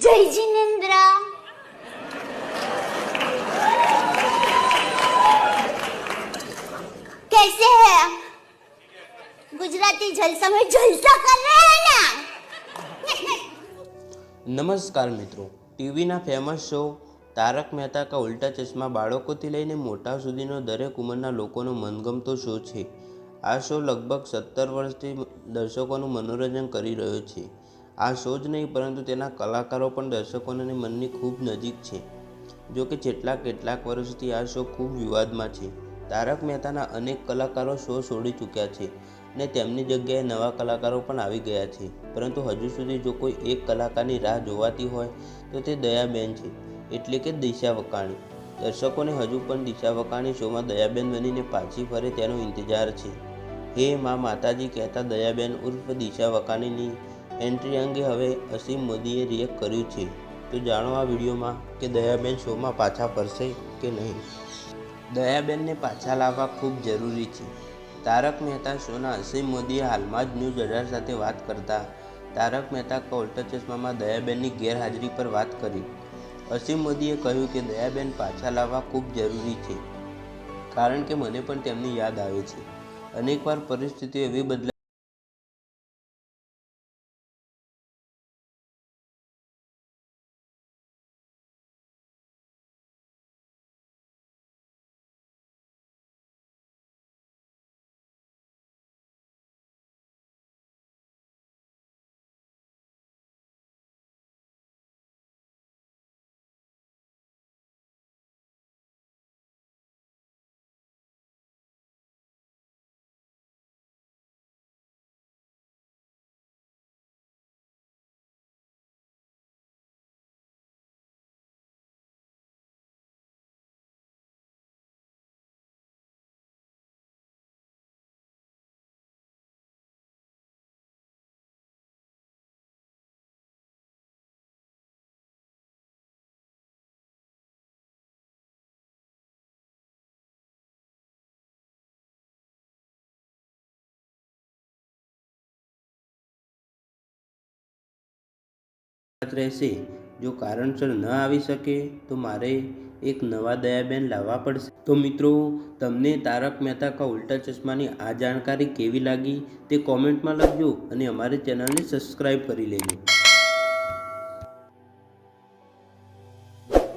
જય જિનેન્દ્ર कैसे है गुजराती जलसा में जलसा कर रहे हैं ना નમસ્કાર મિત્રો ટીવીના ફેમસ શો તારક મહેતા કા ઉલ્ટા ચશ્મા બાળકોથી લઈને મોટા સુધીનો દરેક ઉંમરના લોકોનો મનગમતો શો છે આ શો લગભગ સત્તર વર્ષથી દર્શકોનું મનોરંજન કરી રહ્યો છે આ શો જ નહીં, પરંતુ તેના કલાકારો પણ દર્શકોને મનની ખૂબ નજીક છે. જો કે છેલ્લા કેટલાક વર્ષથી આ શો ખૂબ વિવાદમાં છે. તારક મહેતાના અનેક કલાકારો શો છોડી ચૂક્યા છે અને તેમની જગ્યાએ નવા કલાકારો પણ આવી ગયા છે. પરંતુ હજુ સુધી જો કોઈ એક કલાકારની રાહ જોવાતી હોય, તો તે દયાબેન છે, એટલે કે દિશા વકાણી. દર્શકોને હજુ પણ દિશા વકાણી શોમાં દયાબેન બનીને પાછી ફરે તેનો ઇંતજાર છે. હે મા માતાજી કહેતા દયાબેન ઉર્ફ દિશા વકાણીની એન્ટ્રી અંગે હવે અસીમ મોદીએ રિએક્ટ કર્યું છે. તો જાણો આ વિડીયોમાં કે દયાબેન શોમાં પાછા ફરશે કે નહીં? દયાબેનને પાછા લાવવા ખૂબ જરૂરી છે. તારક મહેતા શોના અસીમ મોદીએ હાલમાં જ ન્યૂઝ અઢાર સાથે વાત કરતા તારક મહેતા કા ચશ્મામાં દયાબેનની ગેરહાજરી પર વાત કરી. અસીમ મોદીએ કહ્યું કે દયાબેન પાછા લાવવા ખૂબ જરૂરી છે. કારણ કે મને પણ તેમની યાદ આવે છે. અનેકવાર પરિસ્થિતિ એવી બદલાઈ રહેશે. જો કારણસર ન આવી શકે, તો મારે એક નવા દયાબેન લાવવા પડશે. તો મિત્રો, તમને તારક મહેતા કા ઉલ્ટા ચશ્માની આ જાણકારી કેવી લાગી તે કોમેન્ટમાં લખજો અને અમારી ચેનલને સબસ્ક્રાઈબ કરી લેજો.